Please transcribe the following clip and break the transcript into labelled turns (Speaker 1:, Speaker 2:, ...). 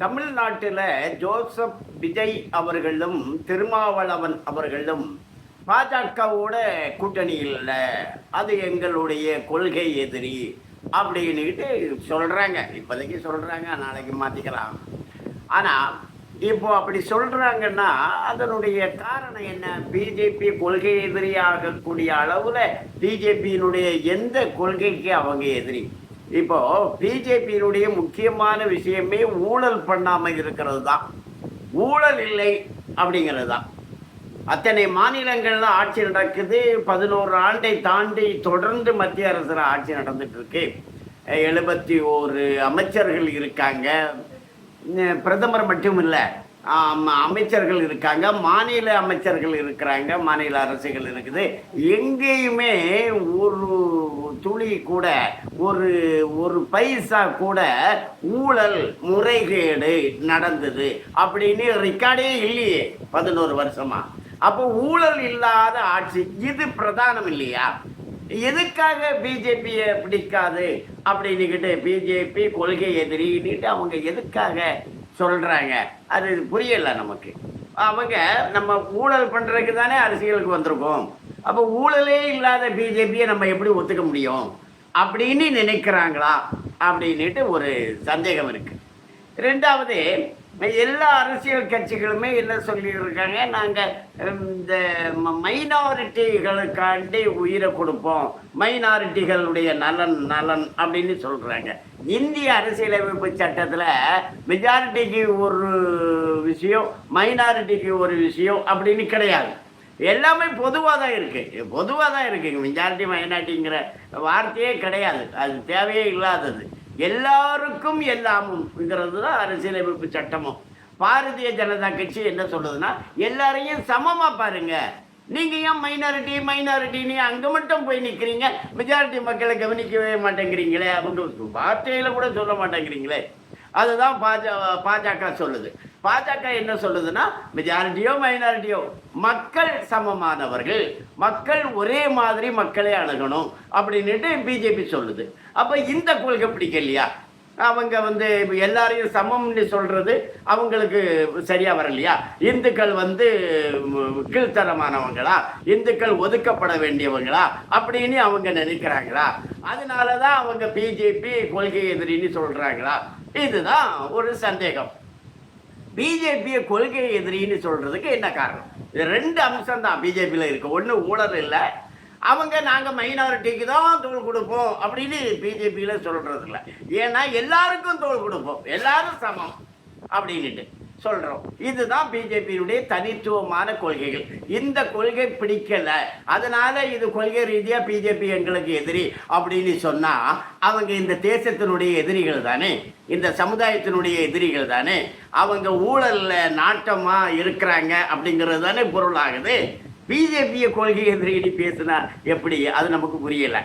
Speaker 1: தமிழ்நாட்டில் ஜோசப் விஜய் அவர்களும் திருமாவளவன் அவர்களும் பாஜகவோட கூட்டணியில் இல்லை. அது எங்களுடைய கொள்கை எதிரி அப்படின்னுக்கிட்டு சொல்கிறாங்க இப்போதைக்கு சொல்கிறாங்க நாளைக்கு மாற்றிக்கலாம் ஆனால் இப்போ அப்படி சொல்கிறாங்கன்னா அதனுடைய காரணம் என்ன? பிஜேபி கொள்கை எதிரியாகக்கூடிய அளவில் பிஜேபியினுடைய எந்த கொள்கைக்கு அவங்க எதிரி? இப்போ பிஜேபியினுடைய முக்கியமான விஷயமே ஊழல் பண்ணாமல் இருக்கிறது தான். ஊழல் இல்லை அப்படிங்கிறது தான். அத்தனை மாநிலங்களில் ஆட்சி நடக்குது. பதினோரு ஆண்டை தாண்டி தொடர்ந்து மத்திய அரசில் ஆட்சி நடந்துட்டு இருக்கு எழுபத்தி ஓரு அமைச்சர்கள் இருக்காங்க. பிரதமர் மட்டும் இல்லை அமைச்சர்கள் இருக்காங்க மாநில அமைச்சர்கள் இருக்கிறாங்க மாநில அரசுகள் இருக்குது. எங்கேயுமே ஒரு துளி கூட ஒரு ஒரு பைசா கூட ஊழல் முறைகேடு நடந்தது அப்படின்னு ரெக்கார்டே இல்லையே பதினோரு வருஷமா. அப்போ ஊழல் இல்லாத ஆட்சி இது பிரதானம் இல்லையா? எதுக்காக பிஜேபியை பிடிக்காது? அப்படின்னுக்கிட்டு பிஜேபி கொள்கை எதிரின்னுட்டு அவங்க எதுக்காக சொல்கிறாங்க அது புரியல நமக்கு. அவங்க நம்ம ஊழல் பண்ணுறதுக்கு தானே அரசியலுக்கு வந்திருக்கோம். அப்போ ஊழலே இல்லாத பிஜேபியை நம்ம எப்படி ஒத்துக்க முடியும்? அப்படின்னு நினைக்கிறாங்களா? அப்படின்னுட்டு ஒரு சந்தேகம் இருக்குது ரெண்டாவது எல்லா அரசியல் கட்சிகளுமே என்ன சொல்லியிருக்காங்க? நாங்கள் இந்த மைனாரிட்டிகளுக்காண்டி உயிரை கொடுப்போம். மைனாரிட்டிகளுடைய நலன் நலன் அப்படின்னு சொல்கிறாங்க இந்திய அரசியலமைப்பு சட்டத்தில் மெஜாரிட்டிக்கு ஒரு விஷயம் மைனாரிட்டிக்கு ஒரு விஷயம் அப்படின்னு கிடையாது. எல்லாமே பொதுவாக தான் இருக்குது பொதுவாக தான் இருக்குது மெஜாரிட்டி மைனாரிட்டிங்கிற வார்த்தையே கிடையாது. அது தேவையே இல்லாதது. எல்லாருக்கும் எல்லாமும்ங்கிறது தான் அரசியலமைப்பு சட்டமும். பாரதிய ஜனதா கட்சி என்ன சொல்லுதுன்னா எல்லாரையும் சமமாக பாருங்க. நீங்கள் ஏன் மைனாரிட்டி மைனாரிட்டின்னு அங்கே மட்டும் போய் நிற்கிறீங்க மெஜாரிட்டி மக்களை கவனிக்கவே மாட்டேங்கிறீங்களே. அப்படின்னு வார்த்தையில் கூட சொல்ல மாட்டேங்கிறீங்களே. அதுதான் பாஜ பாஜக சொல்லுது. பாஜக என்ன சொல்லுதுன்னா மெஜாரிட்டியோ மைனாரிட்டியோ மக்கள் சமமானவர்கள். மக்கள் ஒரே மாதிரி மக்களை அணுகணும் அப்படின்னுட்டு பிஜேபி சொல்லுது. அப்போ இந்த கொள்கை பிடிக்கலையா? அவங்க வந்து எல்லாரையும் சமம்னு சொல்றது அவங்களுக்கு சரியா வரலையா? இந்துக்கள் வந்து கீழ்த்தரமானவங்களா? இந்துக்கள் ஒதுக்கப்பட வேண்டியவங்களா? அப்படின்னு அவங்க நினைக்கிறாங்களா? அதனால தான் அவங்க பிஜேபி கொள்கை எதிரின்னு சொல்றாங்களா? இதுதான் ஒரு சந்தேகம். பிஜேபியை கொள்கை எதிரின்னு சொல்கிறதுக்கு என்ன காரணம்? இது ரெண்டு அம்சம் தான் பிஜேபியில் இருக்குது ஒன்று ஊழல் இல்லை. அவங்க நாங்கள் மைனாரிட்டிக்கு தான் தோல் கொடுப்போம் அப்படின்னு பிஜேபியில் சொல்கிறது இல்லை ஏன்னா எல்லாருக்கும் தோல் கொடுப்போம். எல்லாரும் சமம் அப்படின்னுட்டு. சொல்கிறோம் இதுதான் பிஜேபியினுடைய தனித்துவமான கொள்கைகள். இந்த கொள்கை பிடிக்கல. அதனால இது கொள்கை ரீதியாக பிஜேபி எங்களுக்கு எதிரி அப்படின்னு சொன்னால் அவங்க இந்த தேசத்தினுடைய எதிரிகள் தானே? இந்த சமுதாயத்தினுடைய எதிரிகள் தானே? அவங்க ஊழலில் நாட்டமாக இருக்கிறாங்க அப்படிங்கிறது தானே பொருளாகுது. பிஜேபியை கொள்கை எதிரின்னு பேசினா எப்படி? அது நமக்கு புரியலை.